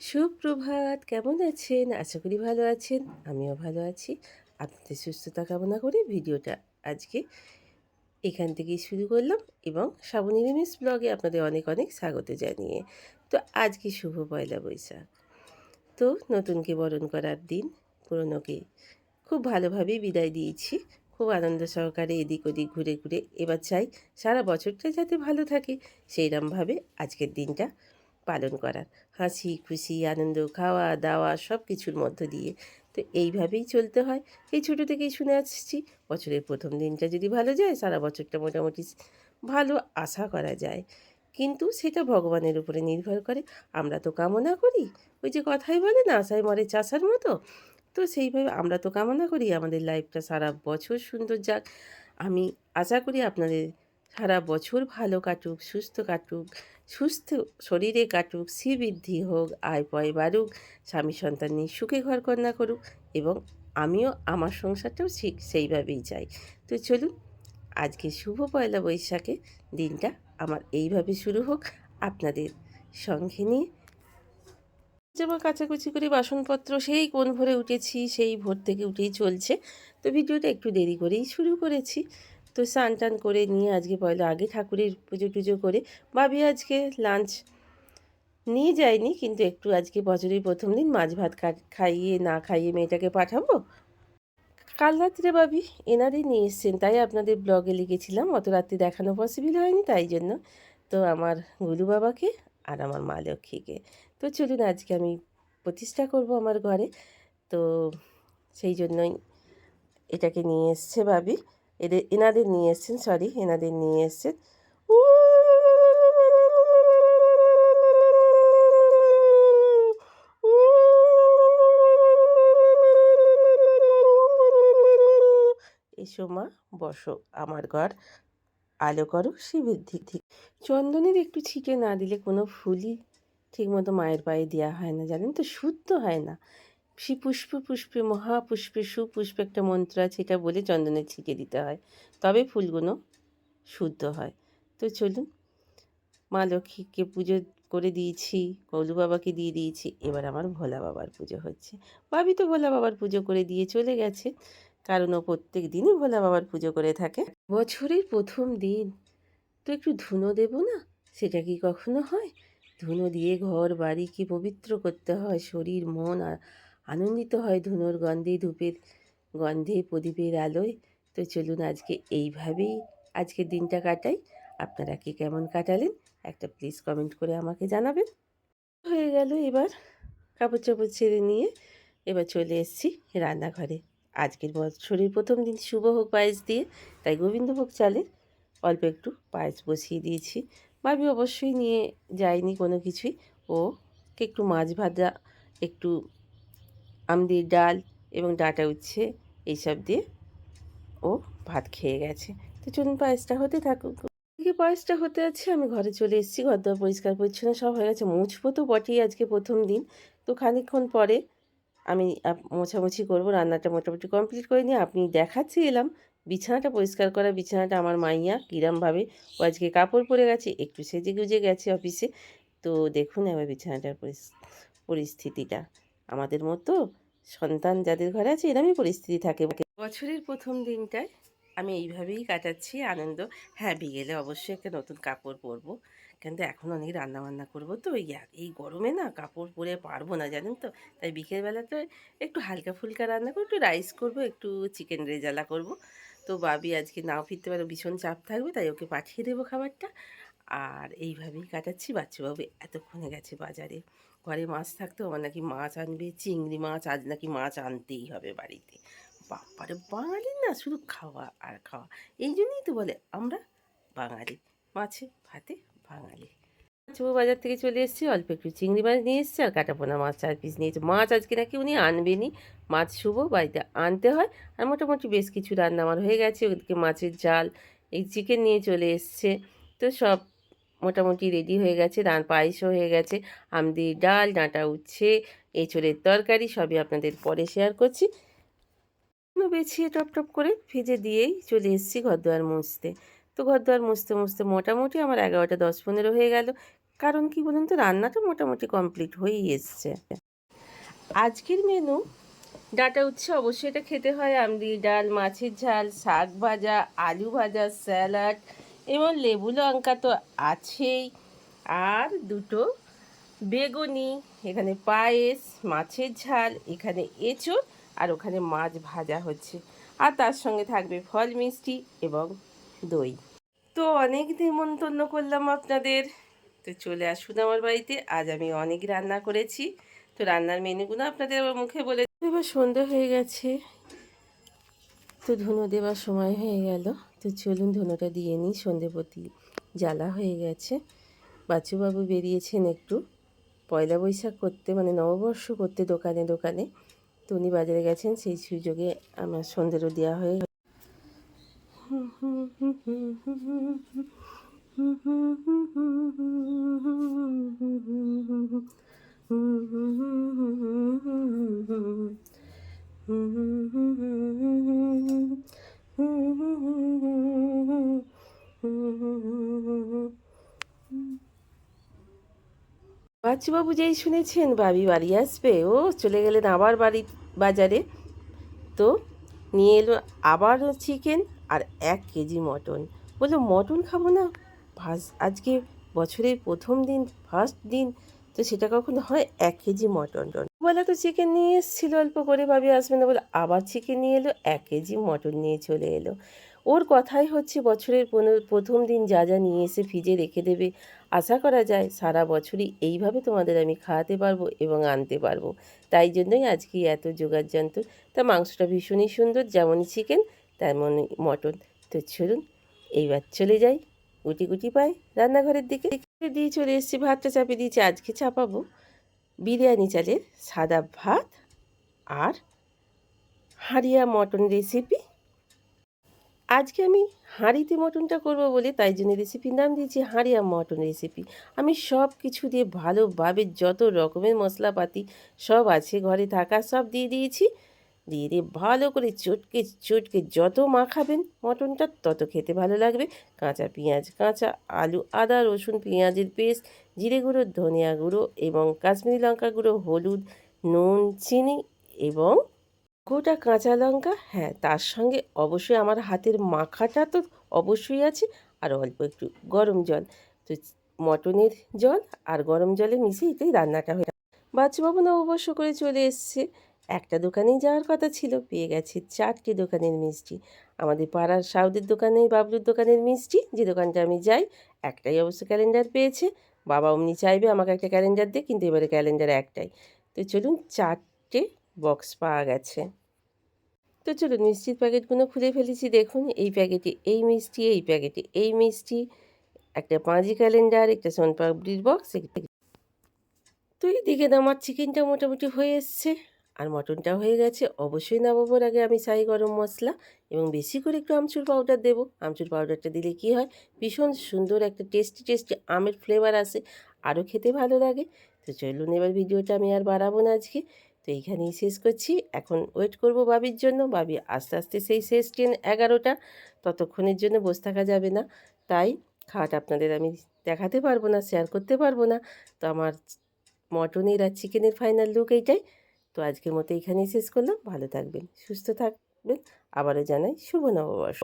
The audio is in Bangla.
সুপ্রভাত, কেমন আছেন? আশা করি ভালো আছেন, আমিও ভালো আছি। আপনাদের সুস্থতা কামনা করে ভিডিওটা আজকে এখান থেকেই শুরু করলাম এবং শ্রাবণী রিমিস ব্লগে আপনাদের অনেক অনেক স্বাগত জানিয়ে। তো আজকে শুভ পয়লা বৈশাখ। তো নতুনকে বরণ করার দিন, পুরনোকে খুব ভালোভাবেই বিদায় দিয়েছি। খুব আনন্দ সহকারে এদিক ওদিক ঘুরে ঘুরে এবার চাই সারা বছরটা যাতে ভালো থাকে, সেইরমভাবে আজকের দিনটা পালন করার। হাসি, খুশি, আনন্দ, খাওয়া, দাওয়া সব কিছুর মধ্য দিয়ে। তো এইভাবেই চলতে হয়। এই ছোটো থেকেই শুনে আসছি। বছরের প্রথম দিনটা যদি ভালো যায়, সারা বছরটা মোটামুটি ভালো আশা করা যায়। কিন্তু সেটা ভগবানের উপরে নির্ভর করে। আমরা তো কামনা করি। ওই যে কথাই বলে না, আশায় মরে চাষার মতো। তো সেইভাবে আমরা তো কামনা করি। আমাদের লাইফটা সারা বছর সুন্দর যাক। আমি আশা করি আপনাদের সারা বছর ভালো কাটুক, সুস্থ কাটুক। সুস্থ শরীরে কাটুক শ্রীবৃদ্ধি হোক, আয় পয় বাড়ুক, স্বামী সন্তান নিয়ে সুখে ঘর কন্যা করুক এবং আমিও আমার সংসারটাও ঠিক সেইভাবেই চাই। তো চলুন, আজকে শুভ পয়লা বৈশাখে দিনটা আমার এইভাবে শুরু হোক আপনাদের সঙ্গে নিয়ে। জামা কাচাকুচি করে বাসনপত্র সেই কোন ভোরে উঠেছি, সেই ভোর থেকে উঠেই চলছে। তো ভিডিওটা একটু দেরি করেই শুরু করেছি। তো স্নান টান করে নিয়ে আজকে পয়লা, আগে ঠাকুরের পুজো টুজো করে ভাবি আজকে লাঞ্চ নিয়ে যায়নি কিন্তু একটু আজকে বছরের প্রথম দিন মাছ ভাত খাইয়ে না খাইয়ে মেয়েটাকে পাঠাবো। কাল রাত্রে ভাবি এনারই নিয়ে এসছেন, তাই আপনাদের ব্লগে লিখেছিলাম, অত রাত্রে দেখানো পসিবল হয়নি, তাই জন্য। তো আমার গুলু বাবাকে আর আমার মা লক্ষ্মীকে। তো চলুন আজকে আমি প্রতিষ্ঠা করব আমার ঘরে। তো সেই জন্যই এটাকে নিয়ে এসছে ভাবি। এদের এনাদের নিয়ে এসছেন সরি এনাদের নিয়ে এসছেন। এসো মা, বসো, আমার ঘর আলো করো শিবৃদ্ধি ঠিক চন্দনের একটু ছিটে না দিলে কোনো ফুলই ঠিকমতো মায়ের পায়ে দেওয়া হয় না, জানেন তো? শুদ্ধ হয় না। শ্রী পুষ্প, পুষ্পে মহাপুষ্পে সুপুষ্পে একটা মন্ত্র আছে, এটা বলে চন্দনের ছিটে দিতে হয়। তবে ফুলগুলো শুদ্ধ হয়। তো চলুন, মা লক্ষ্মীকে পুজো করে দিয়েছি, কৌলু বাবাকে দিয়ে দিয়েছি, এবার আমার ভোলা বাবার পুজো হচ্ছে। ভাবি তো ভোলা বাবার পুজো করে দিয়ে চলে গেছে, কারণ ও প্রত্যেক দিনই ভোলা বাবার পুজো করে থাকে। বছরের প্রথম দিন, তো একটু ধুনো দেব না? সেটা কি কখনো হয়? ধুনো দিয়ে ঘর বাড়ি কি পবিত্র করতে হয়? শরীর, মন আর আনন্দিত হয় ধুনোর গন্ধে, ধূপের গন্ধে, প্রদীপের আলোয়। তো চলুন আজকে এইভাবেই আজকের দিনটা কাটাই। আপনারা কি কেমন কাটালেন, একটা প্লিজ কমেন্ট করে আমাকে জানাবেন। হয়ে গেল এবার কাপড় চাপড় ছেড়ে নিয়ে এবার চলে এসেছি রান্নাঘরে। আজকের বছরের প্রথম দিন, শুভ হোক পায়েস দিয়ে। তাই গোবিন্দভোগ চালের অল্প একটু পায়েস বসিয়ে দিয়েছি। ভাবি অবশ্যই নিয়ে যায়নি কোনো কিছুই। ও একটু মাছ ভাজা, একটু আমদির ডাল এবং ডাটা উচ্ছে, এইসব দিয়ে ও ভাত খেয়ে গেছে। তো চলুন পায়েসটা হতে থাকুক। এদিকে পায়েসটা হতে আছে, আমি ঘরে চলে এসেছি ঘর দর পরিষ্কার পরিচ্ছন্ন সব হয়ে গেছে। মুছবো তো বটেই আজকে প্রথম দিন। তো খানিকক্ষণ পরে আমি মোছামুছি করব, রান্নাটা মোটামুটি কমপ্লিট করে নিয়ে আপনি দেখাচ্ছি এলাম। বিছানাটা পরিষ্কার করা, বিছানাটা আমার মাইয়া কিরমভাবে ও আজকে কাপড় পরে গেছে, একটু সেজে গুজে গেছে অফিসে। তো দেখুন আমার বিছানাটার পরিস্থিতিটা। আমাদের মতো সন্তান যাদের ঘরে আছে, এরমই পরিস্থিতি থাকে। বছরের প্রথম দিনটায় আমি এইভাবেই কাটাচ্ছি আনন্দ। হ্যাঁ বিকেলে অবশ্যই একটা নতুন কাপড় পরবো। কিন্তু এখন অনেক রান্না বান্না করব। তো এই গরমে না কাপড় পরে পারব না, জানেন তো? তাই বিকেলবেলাতে একটু হালকা ফুলকা রান্না করব, একটু রাইস করব, একটু চিকেন রেজালা করব। তো বাবি আজকে নাও ফিরতে পারে, ভীষণ চাপ থাকবে, তাই ওকে পাঠিয়ে দেবো খাবারটা। আর এইভাবেই কাটাচ্ছি, বাচ্চাবাবু এতক্ষণে গেছে বাজারে। ঘরে মাছ থাকতো আমার নাকি মাছ আনবে, চিংড়ি মাছ, আজ নাকি মাছ আনতেই হবে বাড়িতে। বাপারে, বাঙালি না শুধু খাওয়া আর খাওয়া। এই জন্যই তো বলে, আমরা বাঙালি, মাছে, ভাতে বাঙালি। চুবো বাজার থেকে চলে এসেছি, অল্প একটু চিংড়ি মাছ নিয়ে এসেছি আর কাটাপোনা মাছ চার পিস নিয়েছে মাছ আজকে নাকি উনি আনবেনি মাছ শুভ, বাড়িতে আনতে হয় আর মোটামুটি বেশ কিছু রান্না আমার হয়ে গেছে। ওদিকে মাছের জাল এই চিকেন নিয়ে চলে এসছে। তো সব মোটামুটি রেডি হয়ে গেছে রান পায়েসও হয়ে গেছে আমদি ডাল, ডাঁটা উচ্ছে, এঁচড়ের তরকারি সবই আপনাদের পরে শেয়ার করছি। বেছিয়ে টপ টপ করে ভেজে দিয়েই চলে এসেছি ঘর দুয়ার মুছতে। তো ঘর দুয়ার মুছতে মুছতে মোটামুটি আমার এগারোটা দশ পনেরো হয়ে গেল। কারণ কি বলুন তো, রান্নাটা মোটামুটি কমপ্লিট হয়েই এসছে। আজকের মেনু ডাটা উচ্ছে অবশ্যই এটা খেতে হয়। আমলি ডাল, মাছের ঝাল, শাক ভাজা, আলু ভাজা, স্যালাড এবং লেবু লঙ্কা তো আছেই। আর দুটো বেগুনি, এখানে পায়েস, মাছের ঝাল, এখানে এঁচোড়, আর ওখানে মাছ ভাজা হচ্ছে। আর তার সঙ্গে থাকবে ফল, মিষ্টি এবং দই। তো অনেক নিমন্ত্রণ করলাম আপনাদের। তো চলে আসুন আমার বাড়িতে। আজ আমি অনেক রান্না করেছি। তো রান্নার মেনুগুলো আপনাদের আমার মুখে বলে সন্ধ্যা হয়ে গেছে। তো ধুনো দেওয়ার সময় হয়ে গেল। তো চলুন ধুনোটা দিয়ে নিই, সন্ধেপতি জ্বালা হয়ে গেছে। বাচ্চুবাবু বেরিয়েছেন একটু। পয়লা বৈশাখ করতে মানে নববর্ষ করতে দোকানে দোকানে। তো উনি বাজারে গেছেন, সেই সুযোগে আমার সন্ধ্যেরও দেওয়া হয়ে গেল। বাচ্চুবাবু যেই শুনেছেন বাবি বাড়ি আসবে, ও চলে গেলেন আবার বাড়ি বাজারে। তো নিয়ে এলো আবারও চিকেন আর এক কেজি মটন। বলল, মটন খাব না? ফার্স্ট আজকে বছরের প্রথম দিন ফার্স্ট দিন, তো সেটা কখনো হয়? এক কেজি মটন বলে তো চিকেন নিয়ে এসেছিল অল্প করে, ভাবি আসবে না বলে আবার চিকেন নিয়ে এলো, এক কেজি মটন নিয়ে চলে এলো। ওর কথাই হচ্ছে, বছরের প্রথম দিন যা যা নিয়ে এসে ফ্রিজে রেখে দেবে, আশা করা যায় সারা বছরই এইভাবে তোমাদের আমি খাওয়াতে পারব এবং আনতে পারব। তাই জন্যই আজকে এত জোগাড় যন্ত্র তা মাংসটা ভীষণই সুন্দর, যেমনই চিকেন তেমনই মটন। তো চলুন, এইবার চলে যাই, গুটি গুটি পাই রান্নাঘরের দিকে। দিয়ে চলে এসেছি, ভাতটা চাপিয়ে দিয়েছি, আজকে চাপাবো। বিরিয়ানি চালের সাদা ভাত আর হাঁড়িয়া মটন রেসিপি আজকে আমি হাঁড়িতে মটনটা করব বলে তাই জন্য রেসিপির নাম দিয়েছি হাঁড়িয়া মটন রেসিপি আমি সব কিছু দিয়ে ভালোভাবে যত রকমের মশলাপাতি সব আছে, ঘরে থাকা সব দিয়ে দিয়েছি। দিয়ে দিয়ে ভালো করে চটকে চটকে যত মাখাবেন, মটনটা তত খেতে ভালো লাগবে। কাঁচা পেঁয়াজ, কাঁচা আলু, আদা, রসুন, পেঁয়াজের পেস্ট, জিরে গুঁড়ো, ধনিয়া গুঁড়ো এবং কাশ্মীরি লঙ্কা গুঁড়ো, হলুদ, নুন, চিনি এবং গোটা কাঁচা লঙ্কা। হ্যাঁ তার সঙ্গে অবশ্যই আমার হাতের মাখাটা তো অবশ্যই আছে। আর অল্প একটু গরম জল। তো মটনের জল আর গরম জলে মিশিয়ে এতেই রান্নাটা হয়ে বাচ্চাবাবু অবশ্য করে চলে এসছে। একটা দোকানেই যাওয়ার কথা ছিল, পেয়ে গেছে চারটি দোকানের মিষ্টি। আমাদের পাড়ার সাউদের দোকানে, বাবলুর দোকানের মিষ্টি, যে দোকানটা আমি যাই, একটাই অবশ্য ক্যালেন্ডার পেয়েছে। বাবা অমনি চাইবে আমাকে একটা ক্যালেন্ডার দে, কিন্তু এবারে ক্যালেন্ডার একটাই। তো চলুন চারটে বক্স পাওয়া গেছে। তো চলুন মিষ্টির প্যাকেটগুলো খুলে ফেলেছি, দেখুন, এই প্যাকেটে এই মিষ্টি, এই প্যাকেটে এই মিষ্টি, একটা পাঁজি ক্যালেন্ডার একটা সোনপাপড়ির বক্স তো এইদিকে আমার চিকেনটা মোটামুটি হয়ে এসছে। আর মটনটা হয়ে গেছে। অবশ্যই নামাবোর আগে আমি সাই গরম মশলা এবং বেশি করে একটু আমচুর পাউডার দেবো। আমচুর পাউডারটা দিলে কি হয়? ভীষণ সুন্দর একটা টেস্টি টেস্টি আমের ফ্লেভার আসে। আরও খেতে ভালো লাগে। তো চলুন এবার ভিডিওটা আমি আর বাড়াবো না আজকে। তো এইখানেই শেষ করছি। এখন ওয়েট করব বাবির জন্য। বাবি আস্তে আস্তে সেই শেষ ট্রেন এগারোটা। ততক্ষণের জন্য বসে থাকা যাবে না। তাই খাওয়াটা আপনাদের আমি দেখাতে পারব না শেয়ার করতে পারব না। তো আমার মটনের আর চিকেনের ফাইনাল লুক এইটাই। তো আজকের মতো এখানেই শেষ করলাম। ভালো থাকবেন সুস্থ থাকবেন। আবারও জানাই শুভ নববর্ষ